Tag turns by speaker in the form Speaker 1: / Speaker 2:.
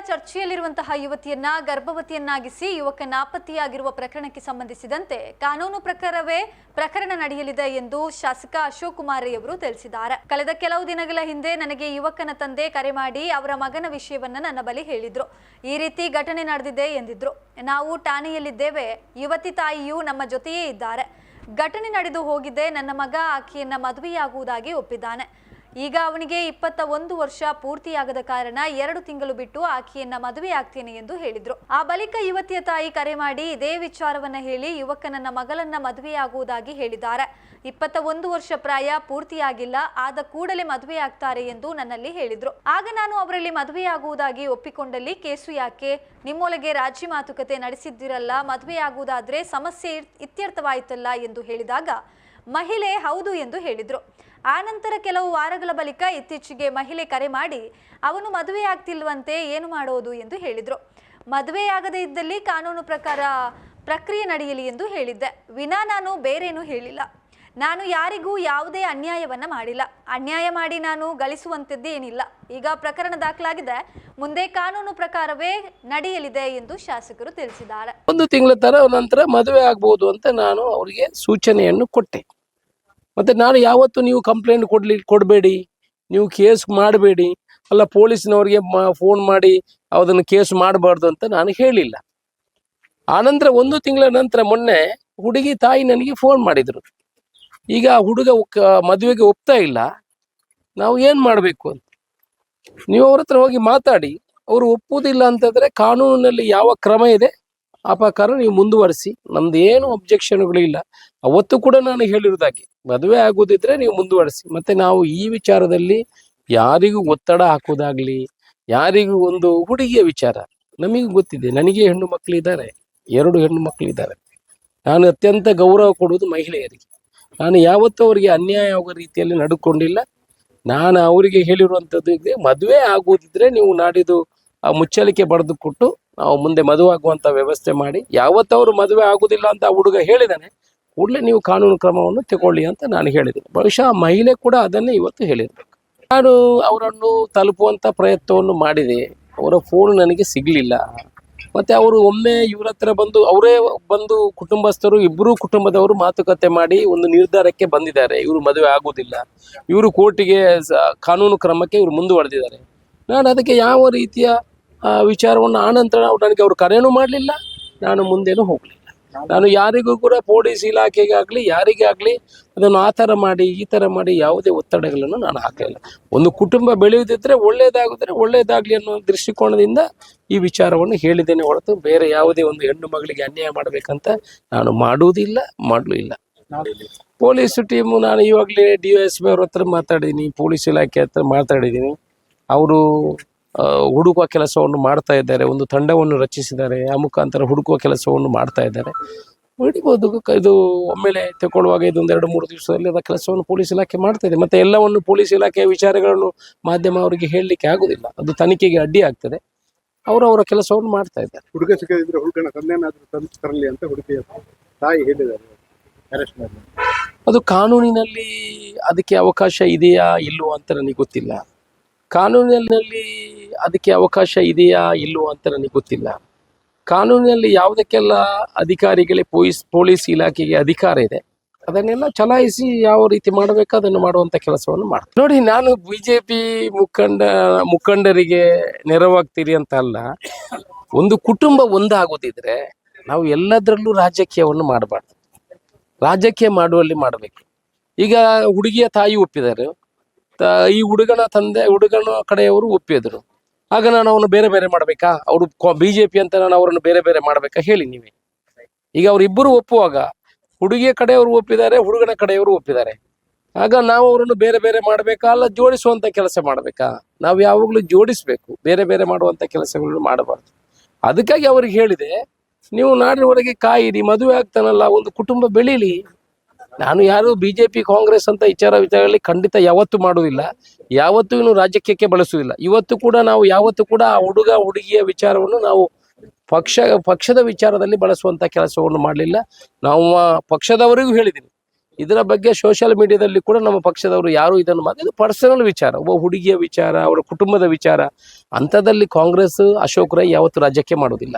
Speaker 1: ಚರ್ಚೆಯಲ್ಲಿರುವಂತಹ ಯುವತಿಯನ್ನ ಗರ್ಭವತಿಯನ್ನಾಗಿಸಿ ಯುವಕ ನಾಪತ್ತೆಯಾಗಿರುವ ಪ್ರಕರಣಕ್ಕೆ ಸಂಬಂಧಿಸಿದಂತೆ ಕಾನೂನು ಪ್ರಕಾರವೇ ಪ್ರಕರಣ ನಡೆಯಲಿದೆ ಎಂದು ಶಾಸಕ ಅಶೋಕ್ ಕುಮಾರ್ ಅವರು ತಿಳಿಸಿದ್ದಾರೆ. ಕಳೆದ ಕೆಲವು ದಿನಗಳ ಹಿಂದೆ ನನಗೆ ಯುವಕನ ತಂದೆ ಕರೆ ಮಾಡಿ ಅವರ ಮಗನ ವಿಷಯವನ್ನ ನನ್ನ ಬಳಿ ಹೇಳಿದ್ರು. ಈ ರೀತಿ ಘಟನೆ ನಡೆದಿದೆ ಎಂದಿದ್ರು. ನಾವು ಠಾಣೆಯಲ್ಲಿದ್ದೇವೆ. ಯುವತಿ ತಾಯಿಯು ನಮ್ಮ ಜೊತೆಯೇ ಇದ್ದಾರೆ. ಘಟನೆ ನಡೆದು ಹೋಗಿದೆ. ನನ್ನ ಮಗ ಆಕೆಯನ್ನ ಮದುವೆಯಾಗುವುದಾಗಿ ಒಪ್ಪಿದ್ದಾನೆ. ಈಗ ಅವನಿಗೆ ಇಪ್ಪತ್ತ ಒಂದು ವರ್ಷ ಪೂರ್ತಿಯಾಗದ ಕಾರಣ ಎರಡು ತಿಂಗಳು ಬಿಟ್ಟು ಆಕೆಯನ್ನ ಮದುವೆ ಆಗ್ತೇನೆ ಎಂದು ಹೇಳಿದ್ರು. ಆ ಬಳಿಕ ಯುವತಿಯ ತಾಯಿ ಕರೆ ಮಾಡಿ ಇದೇ ವಿಚಾರವನ್ನ ಹೇಳಿ ಯುವಕ ನನ್ನ ಮಗಳನ್ನ ಮದುವೆಯಾಗುವುದಾಗಿ ಹೇಳಿದ್ದಾರೆ. ಇಪ್ಪತ್ತ ಒಂದು ವರ್ಷ ಪ್ರಾಯ ಪೂರ್ತಿಯಾಗಿಲ್ಲ, ಆದ ಕೂಡಲೇ ಮದುವೆ ಆಗ್ತಾರೆ ಎಂದು ನನ್ನಲ್ಲಿ ಹೇಳಿದ್ರು. ಆಗ ನಾನು ಅವರಲ್ಲಿ ಮದುವೆಯಾಗುವುದಾಗಿ ಒಪ್ಪಿಕೊಂಡಲ್ಲಿ ಕೇಸು ಯಾಕೆ? ನಿಮ್ಮೊಳಗೆ ರಾಜಿ ಮಾತುಕತೆ ನಡೆಸಿದ್ದಿರಲ್ಲ, ಮದುವೆಯಾಗುವುದಾದ್ರೆ ಸಮಸ್ಯೆ ಇತ್ಯರ್ಥವಾಯಿತಲ್ಲ ಎಂದು ಹೇಳಿದಾಗ, ಮಹಿಳೆ ಹೌದು ಎಂದು ಹೇಳಿದ್ರು. ಆನಂತರ ಕೆಲವು ವಾರಗಳ ಬಳಿಕ ಇತ್ತೀಚೆಗೆ ಮಹಿಳೆ ಕರೆ ಮಾಡಿ, ಅವನು ಮದುವೆ ಆಗ್ತಿಲ್ವಂತೆ, ಏನು ಮಾಡೋದು? ಎಂದು ಹೇಳಿದರು. ಮದುವೆಯಾಗದೇ ಇದ್ದಲ್ಲಿ ಕಾನೂನು ಪ್ರಕಾರ ಪ್ರಕ್ರಿಯೆ ನಡೆಯಲಿ ಎಂದು ಹೇಳಿದ್ದೆ. ವಿನಾ ನಾನು ಬೇರೇನೂ ಹೇಳಿಲ್ಲ. ನಾನು ಯಾರಿಗೂ ಯಾವುದೇ ಅನ್ಯಾಯವನ್ನ ಮಾಡಿಲ್ಲ. ಅನ್ಯಾಯ ಮಾಡಿ ನಾನು ಗಳಿಸುವಂಥದ್ದೇನಿಲ್ಲ ಈಗ ಪ್ರಕರಣ ದಾಖಲಾಗಿದೆ. ಮುಂದೆ ಕಾನೂನು ಪ್ರಕಾರವೇ ನಡೆಯಲಿದೆ ಎಂದು ಶಾಸಕರು ತಿಳಿಸಿದ್ದಾರೆ.
Speaker 2: ಒಂದು ತಿಂಗಳ ತರ ನಂತರ ಮದುವೆ ಆಗ್ಬೋದು ಅಂತ ನಾನು ಅವರಿಗೆ ಸೂಚನೆಯನ್ನು ಕೊಟ್ಟೆ. ಮತ್ತೆ ನಾನು ಯಾವತ್ತು ನೀವು ಕಂಪ್ಲೇಂಟ್ ಕೊಡ್ಲಿ, ಕೊಡಬೇಡಿ. ನೀವು ಕೇಸ್ ಮಾಡಬೇಡಿ. ಅಲ್ಲ, ಪೊಲೀಸ್ನವ್ರಿಗೆ ಫೋನ್ ಮಾಡಿ ಅದನ್ನು ಕೇಸ್ ಮಾಡಬಾರ್ದು ಅಂತ ನಾನು ಹೇಳಿಲ್ಲ. ಆನಂತರ ಒಂದು ತಿಂಗಳ ನಂತರ ಮೊನ್ನೆ ಹುಡುಗಿ ತಾಯಿ ನನಗೆ ಫೋನ್ ಮಾಡಿದರು. ಈಗ ಹುಡುಗ ಮದುವೆಗೆ ಒಪ್ತಾ ಇಲ್ಲ. ನಾವು ಏನು ಮಾಡಬೇಕು ಅಂತ. ನೀವು ಅವ್ರ ಹತ್ರ ಹೋಗಿ ಮಾತಾಡಿ. ಅವರು ಒಪ್ಪುವುದಿಲ್ಲ ಅಂತಂದರೆ ಕಾನೂನಿನಲ್ಲಿ ಯಾವ ಕ್ರಮ ಇದೆ? ಆ ಪ್ರಕಾರ ನೀವು ಮುಂದುವರಿಸಿ. ನಮ್ದು ಏನು ಅಬ್ಜೆಕ್ಷನ್ಗಳು ಇಲ್ಲ ಅವತ್ತು ಕೂಡ ನಾನು ಹೇಳಿರೋದಾಗಿ ಮದುವೆ ಆಗೋದಿದ್ರೆ ನೀವು ಮುಂದುವರಿಸಿ. ಮತ್ತೆ ನಾವು ಈ ವಿಚಾರದಲ್ಲಿ ಯಾರಿಗೂ ಒತ್ತಡ ಹಾಕೋದಾಗ್ಲಿ ಯಾರಿಗೂ ಒಂದು ಹುಡುಗಿಯ ವಿಚಾರ, ನಮಗೆ ಗೊತ್ತಿದೆ. ನನಗೆ ಹೆಣ್ಣು ಮಕ್ಕಳಿದ್ದಾರೆ ಎರಡು ಹೆಣ್ಣು ಮಕ್ಕಳಿದ್ದಾರೆ ನಾನು ಅತ್ಯಂತ ಗೌರವ ಕೊಡುವುದು ಮಹಿಳೆಯರಿಗೆ. ನಾನು ಯಾವತ್ತೂ ಅವರಿಗೆ ಅನ್ಯಾಯ ಆಗೋ ರೀತಿಯಲ್ಲಿ ನಡ್ಕೊಂಡಿಲ್ಲ. ನಾನು ಅವರಿಗೆ ಹೇಳಿರುವಂಥದ್ದು ಇದೆ ಮದುವೆ ಆಗೋದಿದ್ರೆ ನೀವು ನಾಡಿದ್ದು ಆ ಮುಚ್ಚಳಿಕೆ ಬರೆದು ಕೊಟ್ಟು ನಾವು ಮುಂದೆ ಮದುವೆ ಆಗುವಂತ ವ್ಯವಸ್ಥೆ ಮಾಡಿ ಯಾವತ್ತವರು ಮದುವೆ ಆಗುದಿಲ್ಲ ಅಂತ ಹುಡುಗ ಹೇಳಿದಾನೆ, ಕೂಡಲೇ ನೀವು ಕಾನೂನು ಕ್ರಮವನ್ನು ತಗೊಳ್ಳಿ ಅಂತ ನಾನು ಹೇಳಿದ್ದೀನಿ. ಬಹುಶಃ ಮಹಿಳೆ ಕೂಡ ಅದನ್ನೇ ಇವತ್ತು ಹೇಳಿರಬೇಕು. ನಾನು ಅವರನ್ನು ತಲುಪುವಂತ ಪ್ರಯತ್ನವನ್ನು ಮಾಡಿದೆ. ಅವರ ಫೋನ್ ನನಗೆ ಸಿಗ್ಲಿಲ್ಲ. ಮತ್ತೆ ಅವರು ಒಮ್ಮೆ ಇವ್ರ ಹತ್ರ ಬಂದು, ಅವರೇ ಬಂದು ಕುಟುಂಬಸ್ಥರು ಇಬ್ಬರು ಕುಟುಂಬದವರು ಮಾತುಕತೆ ಮಾಡಿ ಒಂದು ನಿರ್ಧಾರಕ್ಕೆ ಬಂದಿದ್ದಾರೆ. ಇವರು ಮದುವೆ ಆಗುವುದಿಲ್ಲ ಇವರು ಕೋರ್ಟಿಗೆ ಕಾನೂನು ಕ್ರಮಕ್ಕೆ ಇವರು ಮುಂದುವರೆದಿದ್ದಾರೆ. ನಾನು ಅದಕ್ಕೆ ಯಾವ ರೀತಿಯ ವಿಚಾರವನ್ನು ಆನಂತರ ನನಗೆ ಅವರು ಕರೆಯೂ ಮಾಡಲಿಲ್ಲ, ನಾನು ಮುಂದೇನು ಹೋಗಲಿಲ್ಲ. ನಾನು ಯಾರಿಗೂ ಕೂಡ ಪೊಲೀಸ್ ಇಲಾಖೆಗೆ ಆಗಲಿ ಯಾರಿಗೇ ಆಗಲಿ ಅದನ್ನು ಆ ಥರ ಮಾಡಿ, ಈ ಥರ ಮಾಡಿ ಯಾವುದೇ ಒತ್ತಡಗಳನ್ನು ನಾನು ಹಾಕಲಿಲ್ಲ. ಒಂದು ಕುಟುಂಬ ಬೆಳೆಯುತ್ತಿದ್ರೆ ಒಳ್ಳೆಯದಾಗಿದ್ರೆ ಒಳ್ಳೆಯದಾಗಲಿ ಅನ್ನೋ ದೃಷ್ಟಿಕೋನದಿಂದ ಈ ವಿಚಾರವನ್ನು ಹೇಳಿದ್ದೇನೆ ಹೊರತು ಬೇರೆ ಯಾವುದೇ ಒಂದು ಹೆಣ್ಣು ಮಗಳಿಗೆ ಅನ್ಯಾಯ ಮಾಡಬೇಕಂತ ನಾನು ಮಾಡುವುದಿಲ್ಲ ಮಾಡಲೂ ಇಲ್ಲ ಪೊಲೀಸ್ ಟೀಮು ನಾನು ಇವಾಗಲೇ ಡಿ ಎಸ್ ಪಿ ಅವ್ರ ಹತ್ರ ಮಾತಾಡಿದ್ದೀನಿ, ಪೊಲೀಸ್ ಇಲಾಖೆ ಹತ್ರ ಮಾತಾಡಿದ್ದೀನಿ. ಅವರು ಹುಡುಕುವ ಕೆಲಸವನ್ನು ಮಾಡ್ತಾ ಇದ್ದಾರೆ ಒಂದು ತಂಡವನ್ನು ರಚಿಸಿದ್ದಾರೆ ಆ ಮುಖಾಂತರ ಹುಡುಕುವ ಕೆಲಸವನ್ನು ಮಾಡ್ತಾ ಇದ್ದಾರೆ. ಹಿಡಿಬೋದು ಇದು ಒಮ್ಮೆಲೆ ತಗೊಳ್ಳುವಾಗ ಇದೊಂದು ಎರಡು ಮೂರು ದಿವಸದಲ್ಲಿ ಅದರ ಕೆಲಸವನ್ನು ಪೊಲೀಸ್ ಇಲಾಖೆ ಮಾಡ್ತಾ ಇದೆ. ಮತ್ತೆ ಎಲ್ಲವನ್ನು ಪೊಲೀಸ್ ಇಲಾಖೆಯ ವಿಚಾರಗಳನ್ನು ಮಾಧ್ಯಮ ಅವರಿಗೆ ಹೇಳಲಿಕ್ಕೆ ಆಗುದಿಲ್ಲ. ಅದು ತನಿಖೆಗೆ ಅಡ್ಡಿ ಆಗ್ತದೆ. ಅವರು ಅವರ ಕೆಲಸವನ್ನು ಮಾಡ್ತಾ ಇದ್ದಾರೆ.
Speaker 3: ಹುಡುಗ ಸಿಕ್ಕಿದ್ರೆ ಹುಡುಗನ ತಂದೆನಾದ್ರೂ ತಂದು ತರಲಿ ಅಂತ ಹುಡುಗಿಯ ತಾಯಿ ಹೇಳಿದ್ದಾರೆ. ಅರೆಸ್ಟ್ ಮಾಡಿ.
Speaker 2: ಅದು ಕಾನೂನಿನಲ್ಲಿ ಅದಕ್ಕೆ ಅವಕಾಶ ಇದೆಯಾ ಇಲ್ಲವೋ ಅಂತ ನನಗೆ ಗೊತ್ತಿಲ್ಲ. ಕಾನೂನಿನಲ್ಲಿ ಅದಕ್ಕೆ ಅವಕಾಶ ಇದೆಯಾ ಇಲ್ಲವೋ ಅಂತ ನನಗೆ ಗೊತ್ತಿಲ್ಲ. ಕಾನೂನಿನಲ್ಲಿ ಯಾವುದಕ್ಕೆಲ್ಲ ಅಧಿಕಾರಿಗಳಿಗೆ ಪೊಲೀಸ್ ಪೊಲೀಸ್ ಇಲಾಖೆಗೆ ಅಧಿಕಾರ ಇದೆ, ಅದನ್ನೆಲ್ಲ ಚಲಾಯಿಸಿ ಯಾವ ರೀತಿ ಮಾಡಬೇಕು, ಅದನ್ನು ಮಾಡುವಂತ ಕೆಲಸವನ್ನು ಮಾಡ್ತಾರೆ ನೋಡಿ, ನಾನು ಬಿಜೆಪಿ ಮುಖಂಡ, ಮುಖಂಡರಿಗೆ ನೆರವಾಗ್ತೀರಿ ಅಂತ ಅಲ್ಲ, ಒಂದು ಕುಟುಂಬ ಒಂದಾಗೋದಿದ್ರೆ ನಾವು ಎಲ್ಲದರಲ್ಲೂ ರಾಜಕೀಯವನ್ನು ಮಾಡಬಾರ್ದು. ರಾಜಕೀಯ ಮಾಡುವಲ್ಲಿ ಮಾಡಬೇಕು. ಈಗ ಹುಡುಗಿಯ ತಾಯಿ ಒಪ್ಪಿದರು ಈ ಹುಡುಗನ ತಂದೆ, ಹುಡುಗನ ಕಡೆಯವರು ಒಪ್ಪಿದ್ರು. ಆಗ ನಾನು ಅವನು ಬೇರೆ ಬೇರೆ ಮಾಡಬೇಕಾ? ಅವರು ಬಿಜೆಪಿ ಅಂತ ನಾನು ಅವರನ್ನು ಬೇರೆ ಬೇರೆ ಮಾಡಬೇಕಾ ಹೇಳಿ ನೀವೇ. ಈಗ ಅವರಿಬ್ಬರು ಒಪ್ಪುವಾಗ ಹುಡುಗಿಯ ಕಡೆಯವರು ಒಪ್ಪಿದ್ದಾರೆ, ಹುಡುಗನ ಕಡೆಯವರು ಒಪ್ಪಿದ್ದಾರೆ. ಆಗ ನಾವು ಅವರನ್ನು ಬೇರೆ ಬೇರೆ ಮಾಡಬೇಕಾ? ಅಲ್ಲ ಜೋಡಿಸುವಂತ ಕೆಲಸ ಮಾಡಬೇಕಾ? ನಾವು ಯಾವಾಗಲೂ ಜೋಡಿಸ್ಬೇಕು, ಬೇರೆ ಬೇರೆ ಮಾಡುವಂತ ಕೆಲಸಗಳನ್ನು ಮಾಡಬಾರ್ದು. ಅದಕ್ಕಾಗಿ ಅವ್ರಿಗೆ ಹೇಳಿದೆ, ನೀವು ನಾಡಿನವರೆಗೆ ಕಾಯಿರಿ, ಮದುವೆ ಆಗ್ತಾನಲ್ಲ, ಒಂದು ಕುಟುಂಬ ಬೆಳೀಲಿ. ನಾನು ಯಾರು ಬಿಜೆಪಿ, ಕಾಂಗ್ರೆಸ್ ಅಂತ ವಿಚಾರ ವಿಚಾರಗಳಲ್ಲಿ ಖಂಡಿತ ಯಾವತ್ತೂ ಮಾಡುವುದಿಲ್ಲ. ಯಾವತ್ತೂ ಇನ್ನು ರಾಜಕೀಯಕ್ಕೆ ಬಳಸುವುದಿಲ್ಲ. ಇವತ್ತು ಕೂಡ ನಾವು, ಯಾವತ್ತೂ ಕೂಡ ಆ ಹುಡುಗ, ಹುಡುಗಿಯ ವಿಚಾರವನ್ನು ನಾವು ಪಕ್ಷ, ಪಕ್ಷದ ವಿಚಾರದಲ್ಲಿ ಬಳಸುವಂತ ಕೆಲಸವನ್ನು ಮಾಡಲಿಲ್ಲ. ನಾವು ಪಕ್ಷದವರಿಗೂ ಹೇಳಿದ್ದೀನಿ. ಇದರ ಬಗ್ಗೆ ಸೋಷಿಯಲ್ ಮೀಡಿಯಾದಲ್ಲಿ ಕೂಡ ನಮ್ಮ ಪಕ್ಷದವರು ಯಾರು ಇದನ್ನು ಮಾಡಿ ಇದು ಪರ್ಸನಲ್ ವಿಚಾರ. ಒಬ್ಬ ಹುಡುಗಿಯ ವಿಚಾರ, ಅವರ ಕುಟುಂಬದ ವಿಚಾರ ಅಂಥದ್ದಲ್ಲಿ ಕಾಂಗ್ರೆಸ್, ಅಶೋಕ್ ರೈ ಯಾವತ್ತು ರಾಜ್ಯಕ್ಕೆ ಮಾಡೋದಿಲ್ಲ